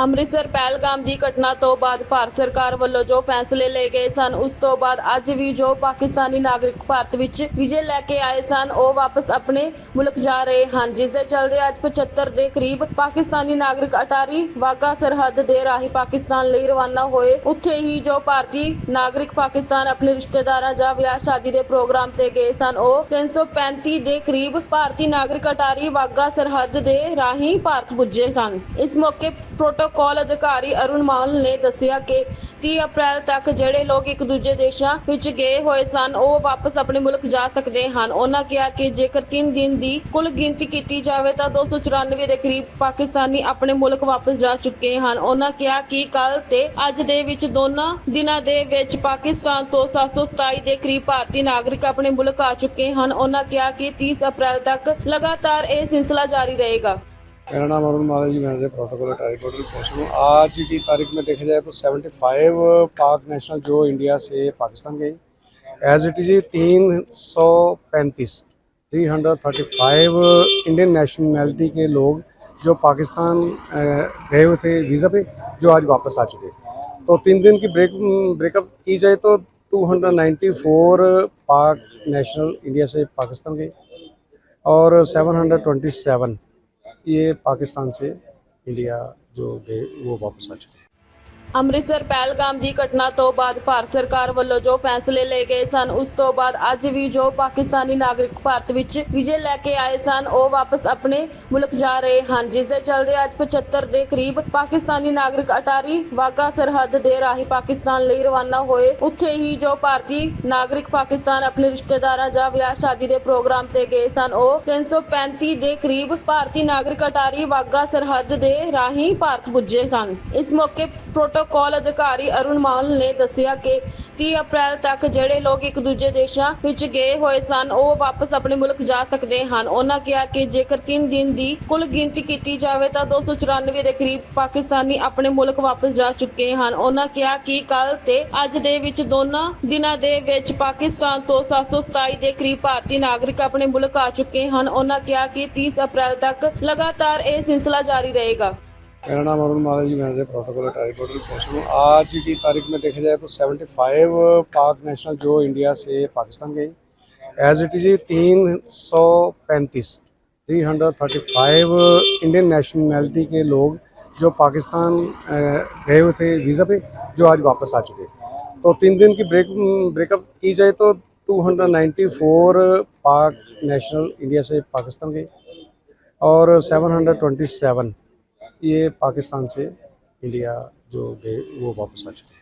ਅੰਮ੍ਰਿਤਸਰ ਪਹਿਲਗਾਮ ਦੀ ਘਟਨਾ ਤੋਂ ਬਾਅਦ ਭਾਰਤ ਸਰਕਾਰ ਵੱਲੋਂ ਜੋ ਫੈਸਲੇ ਲਏ ਗਏ ਸਨ, ਉਸ ਤੋਂ ਬਾਅਦ ਅੱਜ ਵੀ ਜੋ ਪਾਕਿਸਤਾਨੀ ਨਾਗਰਿਕ ਭਾਰਤ ਵਿੱਚ ਵਿਜੇ ਲੈ ਕੇ ਆਏ ਸਨ, ਉਹ ਵਾਪਸ ਆਪਣੇ ਮੁਲਕ ਜਾ ਰਹੇ ਹਨ। ਜਿਸ ਦੇ ਚਲਦੇ ਅੱਜ 75 ਦੇ ਕਰੀਬ ਪਾਕਿਸਤਾਨੀ ਨਾਗਰਿਕ ਅਟਾਰੀ ਵਾਗਾ ਸਰਹੱਦ ਦੇ ਰਾਹੀਂ ਪਾਕਿਸਤਾਨ ਲਈ ਰਵਾਨਾ ਹੋਏ। ਉੱਥੇ ਹੀ ਜੋ ਭਾਰਤੀ ਨਾਗਰਿਕ ਪਾਕਿਸਤਾਨ ਆਪਣੇ ਰਿਸ਼ਤੇਦਾਰਾਂ ਜਾਂ ਵਿਆਹ ਸ਼ਾਦੀ ਦੇ ਪ੍ਰੋਗਰਾਮ ਤੇ ਗਏ ਸਨ, ਉਹ 335 ਦੇ ਕਰੀਬ ਭਾਰਤੀ ਨਾਗਰਿਕ ਅਟਾਰੀ ਵਾਗਾ ਸਰਹੱਦ ਦੇ ਰਾਹੀਂ ਭਾਰਤ ਪੁੱਜੇ ਸਨ। ਇਸ ਮੌਕੇ ਕਾਲ ਅਧਿਕਾਰੀ ਅਰੁਣ ਮਾਹਲ ਨੇ ਦੱਸਿਆ ਕਿ 30 ਅਪ੍ਰੈਲ ਤੱਕ ਜਿਹੜੇ ਲੋਕ ਇੱਕ ਦੂਜੇ ਦੇਸ਼ਾਂ ਵਿੱਚ ਗਏ ਹੋਏ ਸਨ, ਉਹ ਵਾਪਸ ਆਪਣੇ ਮੁਲਕ ਜਾ ਸਕਦੇ ਹਨ। ਉਹਨਾਂ ਕਿਹਾ ਕਿ ਜੇਕਰ 3 ਦਿਨ ਦੀ ਕੁੱਲ ਗਿਣਤੀ ਕੀਤੀ ਜਾਵੇ ਤਾਂ 294 ਦੇ ਕਰੀਬ ਪਾਕਿਸਤਾਨੀ ਆਪਣੇ ਮੁਲਕ ਵਾਪਸ ਜਾ ਚੁੱਕੇ ਹਨ। ਉਹਨਾਂ ਕਿਹਾ ਕਿ ਕੱਲ ਤੇ ਅੱਜ ਦੇ ਵਿੱਚ ਦੋਨਾਂ ਦਿਨਾਂ ਦੇ ਵਿੱਚ ਪਾਕਿਸਤਾਨ ਤੋਂ 727 ਦੇ ਕਰੀਬ ਭਾਰਤੀ ਨਾਗਰਿਕ ਆਪਣੇ ਮੁਲਕ ਆ ਚੁੱਕੇ ਹਨ। ਉਹਨਾਂ ਕਿਹਾ ਕਿ 30 ਅਪ੍ਰੈਲ ਤੱਕ ਲਗਾਤਾਰ ਇਹ ਸਿਲਸਿਲਾ ਜਾਰੀ ਰਹੇਗਾ। मेरा नाम अरुण माला जी मैनेजर प्रोटोकॉल ट्राइकोडल पोस्ट हूँ। आज की तारीख में देखा जाए तो 75 पाक नेशनल जो इंडिया से पाकिस्तान गए एज इट इज़ तीन सौ पैंतीस three hundred thirty five Indian nationality के लोग जो पाकिस्तान गए हुए थे वीज़ा पे, जो आज वापस आ चुके तो तीन दिन की ब्रेक ब्रेकअप की जाए तो 294 पाक नेशनल इंडिया से पाकिस्तान गए और 727 ये पाकिस्तान से इंडिया जो गए वो वापस आ चुके हैं ਅੰਮ੍ਰਿਤਸਰ ਪਹਿਲਗਾਮ ਦੀ ਘਟਨਾ ਤੋਂ ਬਾਅਦ ਭਾਰਤ ਸਰਕਾਰ ਵੱਲੋਂ ਜੋ ਫੈਸਲੇ ਲਏ ਗਏ ਸਨ, ਉਸ ਤੋਂ ਬਾਅਦ ਅੱਜ ਵੀ ਜੋ ਪਾਕਿਸਤਾਨੀ ਨਾਗਰਿਕ ਭਾਰਤ ਵਿੱਚ ਵਿਜੇ ਲੈ ਕੇ ਆਏ ਸਨ, ਉਹ ਵਾਪਸ ਆਪਣੇ ਮੁਲਕ ਜਾ ਰਹੇ ਹਨ। ਜਿਸ ਦੇ ਚਲਦੇ ਅੱਜ 75 ਦੇ ਕਰੀਬ ਪਾਕਿਸਤਾਨੀ ਨਾਗਰਿਕ ਅਟਾਰੀ ਵਾਗਾ ਸਰਹੱਦ ਦੇ ਰਾਹੀਂ ਪਾਕਿਸਤਾਨ ਲਈ ਰਵਾਨਾ ਹੋਏ। ਉੱਥੇ ਹੀ ਜੋ ਭਾਰਤੀ ਨਾਗਰਿਕ ਪਾਕਿਸਤਾਨ ਆਪਣੇ ਰਿਸ਼ਤੇਦਾਰਾਂ ਜਾਂ ਵਿਆਹ ਸ਼ਾਦੀ ਦੇ ਪ੍ਰੋਗਰਾਮ ਤੇ ਗਏ ਸਨ, ਉਹ 335 ਦੇ ਕਰੀਬ ਭਾਰਤੀ ਨਾਗਰਿਕ ਅਟਾਰੀ ਵਾਗਾ ਸਰਹੱਦ ਦੇ ਰਾਹੀਂ ਭਾਰਤ ਪੁੱਜੇ ਸਨ। ਇਸ ਮੌਕੇ ਪ੍ਰੋਟੋਕਾਲ ਅਧਿਕਾਰੀ ਅਰੁਣ ਮਾਲ ਨੇ ਦੱਸਿਆ ਕਿ 30 ਅਪ੍ਰੈਲ ਤੱਕ ਜਿਹੜੇ ਲੋਕ ਇੱਕ ਦੂਜੇ ਦੇਸ਼ਾਂ ਵਿੱਚ ਗਏ ਹੋਏ ਸਨ, ਉਹ ਵਾਪਸ ਆਪਣੇ ਮੁਲਕ ਜਾ ਸਕਦੇ ਹਨ। ਉਹਨਾਂ ਕਿਹਾ ਕਿ ਜੇਕਰ 3 ਦਿਨ ਦੀ ਕੁੱਲ ਗਿਣਤੀ ਕੀਤੀ ਜਾਵੇ ਤਾਂ 294 ਦੇ ਕਰੀਬ ਪਾਕਿਸਤਾਨੀ ਆਪਣੇ ਮੁਲਕ ਵਾਪਸ ਜਾ ਚੁੱਕੇ ਹਨ। ਉਹਨਾਂ ਕਿਹਾ ਕਿ ਕੱਲ ਤੇ ਅੱਜ ਦੇ ਵਿੱਚ ਦੋਨਾਂ ਦਿਨਾਂ ਦੇ ਵਿੱਚ ਪਾਕਿਸਤਾਨ ਤੋਂ 727 ਦੇ ਕਰੀਬ ਭਾਰਤੀ ਨਾਗਰਿਕ ਆਪਣੇ ਮੁਲਕ ਆ ਚੁੱਕੇ ਹਨ। ਉਹਨਾਂ ਕਿਹਾ ਕਿ 30 ਅਪ੍ਰੈਲ ਤੱਕ ਲਗਾਤਾਰ ਇਹ ਸਿਲਸਿਲਾ ਜਾਰੀ ਰਹੇਗਾ। मेरा नाम अरुण माला जी मैनेजर प्रोटोकॉल ट्राइकोडल पोस्ट आज की तारीख में देखा जाए तो 75 पाक नेशनल जो इंडिया से पाकिस्तान गए एज इट इज़ तीन सौ पैंतीस three hundred thirty five Indian nationality के लोग जो पाकिस्तान गए हुए थे वीज़ा पे, जो आज वापस आ चुके तो तीन दिन की ब्रेक ब्रेकअप की जाए तो 294 पाक नेशनल इंडिया से पाकिस्तान गए और 727 ये पाकिस्तान से इंडिया जो गए वो वापस आ चुके हैं